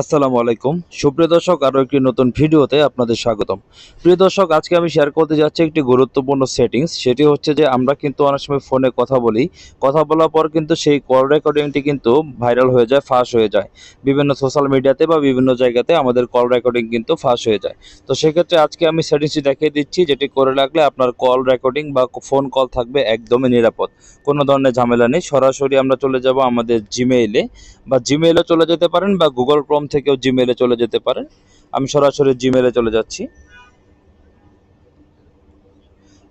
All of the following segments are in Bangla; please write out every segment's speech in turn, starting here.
আসসালামু আলাইকুম। সুপ্রিয় দর্শক, আরও একটি নতুন ভিডিওতে আপনাদের স্বাগতম। প্রিয় দর্শক, আজকে আমি শেয়ার করতে যাচ্ছি একটি গুরুত্বপূর্ণ সেটিংস সেটি হচ্ছে যে, আমরা কিন্তু অনেক সময় ফোনে কথা বলি। কথা বলার পর কিন্তু সেই কল রেকর্ডিংটি কিন্তু ভাইরাল হয়ে যায়, ফাঁস হয়ে যায়। বিভিন্ন সোশ্যাল মিডিয়াতে বা বিভিন্ন জায়গাতে আমাদের কল রেকর্ডিং কিন্তু ফাঁস হয়ে যায়। তো সেক্ষেত্রে আজকে আমি সেটিংসটি দেখিয়ে দিচ্ছি, যেটি করে রাখলে আপনার কল রেকর্ডিং বা ফোন কল থাকবে একদমই নিরাপদ। কোনো ধরনের ঝামেলা নেই। সরাসরি আমরা চলে যাব আমাদের জিমেইলে বা জিমেইলে চলে যেতে পারেন বা গুগল ক্রোম থেকেও জিমেইলে চলে যেতে পারেন আমি সরাসরি জিমেলে চলে যাচ্ছি।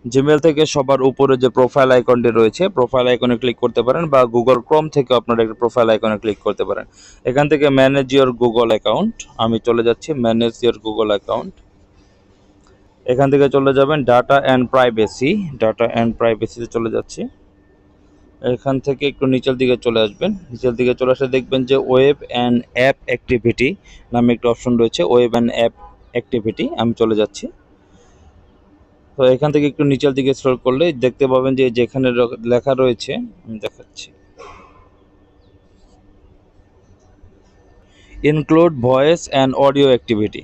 জিমেল থেকে সবার উপরে যে প্রোফাইল আইকনটি রয়েছে প্রোফাইল আইকনে ক্লিক করতে পারেন বা গুগল ক্রোম থেকে আপনারা একটা প্রোফাইল আইকনে ক্লিক করতে পারেন। এখান থেকে ম্যানেজ ইওর গুগল অ্যাকাউন্ট আমি চলে যাচ্ছি ম্যানেজ ইওর গুগল অ্যাকাউন্ট এখান থেকে চলে যাবেন data and privacy data and প্রাইভেসিতে চলে যাচ্ছি। এখান থেকে একটু নিচের দিকে চলে আসবেন। নিচের দিকে চলে আসলে দেখবেন যে ওয়েব অ্যান্ড অ্যাপ অ্যাক্টিভিটি নামে একটা অপশন রয়েছে ওয়েব অ্যান্ড অ্যাপ অ্যাক্টিভিটি আমি চলে যাচ্ছি। তো এখান থেকে একটু নিচের দিকে স্ক্রল করলে দেখতে পাবেন যে যেখানে লেখা রয়েছে, আমি দেখাচ্ছি। Include voice and audio activity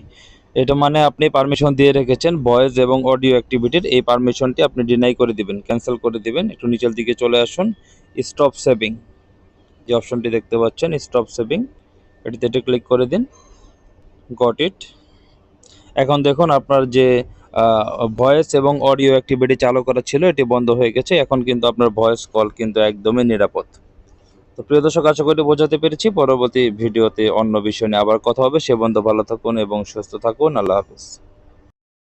এটা মানে আপনি পারমিশন দিয়ে রেখেছেন ভয়েস এবং অডিও অ্যাক্টিভিটির এই পারমিশনটি আপনি ডিনাই করে দিবেন ক্যান্সেল করে দিবেন। একটু নিচের দিকে চলে আসুন স্টপ সেভিং যে অপশনটি দেখতে পাচ্ছেন স্টপ সেভিং এটিতে একটু ক্লিক করে দিন। গট ইট এখন দেখুন আপনার যে ভয়েস এবং অডিও অ্যাক্টিভিটি চালু করা ছিল, এটি বন্ধ হয়ে গেছে। এখন কিন্তু আপনার ভয়েস কল কিন্তু একদমই নিরাপদ। তো প্রিয় দর্শক, আশা করি বোঝাতে পেরেছি। পরবর্তী ভিডিওতে অন্য বিষয় নিয়ে আবার কথা হবে। সে বন্ধু ভালো থাকুন এবং সুস্থ থাকুন। আল্লাহ হাফিজ।